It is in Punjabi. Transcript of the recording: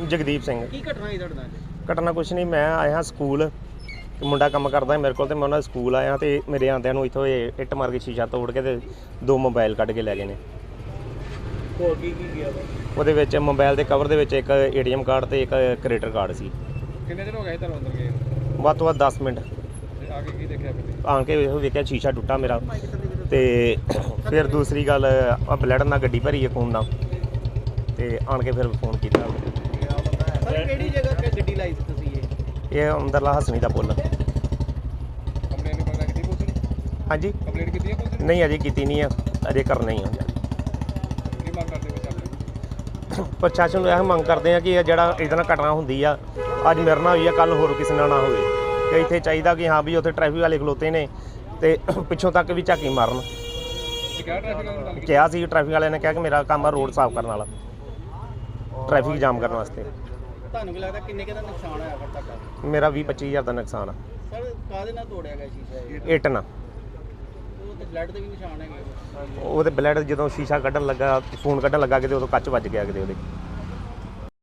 ਜਗਦੀਪ ਸਿੰਘ। ਕੀ ਘਟਨਾ ਹੋਈ ਤੁਹਾਡੇ ਨਾਲ ਘਟਨਾ ਕੁਛ ਨਹੀਂ ਮੈਂ ਆਇਆ ਸਕੂਲ ਤੇ ਮੁੰਡਾ ਕੰਮ ਕਰਦਾ ਸੀ ਮੇਰੇ ਕੋਲ ਤੇ ਮੈਂ ਉਹਨਾਂ ਦੇ ਸਕੂਲ ਆਇਆ ਤੇ ਮੇਰੇ ਆਂਦਿਆਂ ਨੂੰ ਇੱਥੋਂ ਇਹ ਇੱਟ ਮਾਰ ਕੇ ਸ਼ੀਸ਼ਾ ਤੋੜ ਕੇ ਤੇ ਦੋ ਮੋਬਾਈਲ ਕੱਢ ਕੇ ਲੈ ਗਏ ਨੇ। ਹੋਰ ਕੀ ਕੀ ਗਿਆ ਵਾ? ਉਹਦੇ ਵਿੱਚ ਮੋਬਾਈਲ ਦੇ ਕਵਰ ਦੇ ਵਿੱਚ ਇੱਕ ਏਟੀਐਮ ਕਾਰਡ ਤੇ ਇੱਕ ਕ੍ਰੈਡਿਟ ਕਾਰਡ ਸੀ। ਕਿੰਨੇ ਦਿਨ ਹੋ ਗਏ ਤੁਹਾਨੂੰ ਅੰਦਰ ਗਏ ਵੱਧ ਤੋਂ ਵੱਧ 10 ਮਿੰਟ। ਤੇ ਆ ਕੇ ਕੀ ਦੇਖਿਆ ਫਿਰ? ਆਣ ਕੇ ਵੇਖੋ ਵੇਖਿਆ ਸ਼ੀਸ਼ਾ ਟੁੱਟਾ ਮੇਰਾ। ਤੇ ਫਿਰ ਦੂਸਰੀ ਗੱਲ ਆ ਬਲੱਡ ਨਾਲ ਗੱਡੀ ਭਰੀ ਹੈ ਖੂਨ ਨਾਲ। ਤੇ ਆਣ ਕੇ ਫਿਰ ਫੋਨ ਕੀਤਾ ਸਰ ਕਿਹੜੀ ਜਗ੍ਹਾ ਤੇ ਗੱਡੀ ਲਾਈ ਸੀ ਤੁਸੀਂ ਇਹ ਅੰਦਰਲਾ ਹਸਨੀ ਦਾ ਪੁੱਲ। ਕੰਪਲੇਂਟ ਹਾਂਜੀ। ਕੰਪਲੇਂਟ ਕੀਤੀ ਹੈ ਪੁਲਿਸ ਨਹੀਂ ਅਜੇ ਕੀਤੀ ਨਹੀਂ ਆ। ਅਜੇ ਕਰਨਾ ਹੀ ਆ। ਕੀ ਮੰਗ ਕਰਦੇ ਚੱਲ ਪ੍ਰਸ਼ਾਸਨ ਨੂੰ ਇਹ ਮੰਗ ਕਰਦੇ ਆ ਕਿ ਇਹ ਜਿਹੜਾ ਇਹਦੇ ਨਾਲ ਘਟਨਾ ਹੁੰਦੀ ਆ ਅੱਜ ਮੇਰੇ ਨਾਲ ਹੋਈ ਆ ਕੱਲ ਹੋਰ ਕਿਸੇ ਨਾਲ ਨਾ ਹੋਵੇ। ਕਿ ਇੱਥੇ ਚਾਹੀਦਾ ਕਿ ਹਾਂ ਵੀ ਉੱਥੇ ਟ੍ਰੈਫਿਕ ਵਾਲੇ ਖਲੋਤੇ ਨੇ ਤੇ ਪਿੱਛੋਂ ਤੱਕ ਵੀ ਝਾਕੀ ਮਾਰਨ। ਕਿਹਾ ਸੀ ਟ੍ਰੈਫਿਕ ਵਾਲਿਆਂ ਨੇ ਕਿਹਾ ਕਿ ਮੇਰਾ ਕੰਮ ਆ ਰੋਡ ਸਾਫ਼ ਕਰਨ ਵਾਲਾ। ਟ੍ਰੈਫਿਕ ਜਾਮ ਕਰਨ ਵਾਸਤੇ। ਤੁਹਾਨੂੰ ਕੀ ਲੱਗਦਾ ਕਿੰਨੇ ਨੁਕਸਾਨ ਹੋਇਆ ਫਿਰ ਤੱਕ ਮੇਰਾ 20 25000 ਦਾ ਨੁਕਸਾਨ ਆ। ਸਰ ਕਾਹਦੇ ਨਾਲ ਤੋੜਿਆ ਗਿਆ ਸ਼ੀਸ਼ਾ ਇਹ? ਇੱਟ ਨਾਲ। ਉਹ ਤੇ ਬਲੱਡ ਦੇ ਵੀ ਨਿਸ਼ਾਨ ਹੈਗੇ ਉਹਦੇ ਬਲੱਡ ਜਦੋਂ ਸ਼ੀਸ਼ਾ ਕੱਢਣ ਲੱਗਾ ਫੋਨ ਕੱਢਣ ਲੱਗਾ ਕਿਤੇ ਉਦੋਂ ਕੱਚ ਵੱਜ ਗਿਆ ਕਿਤੇ ਉਹਦੇ।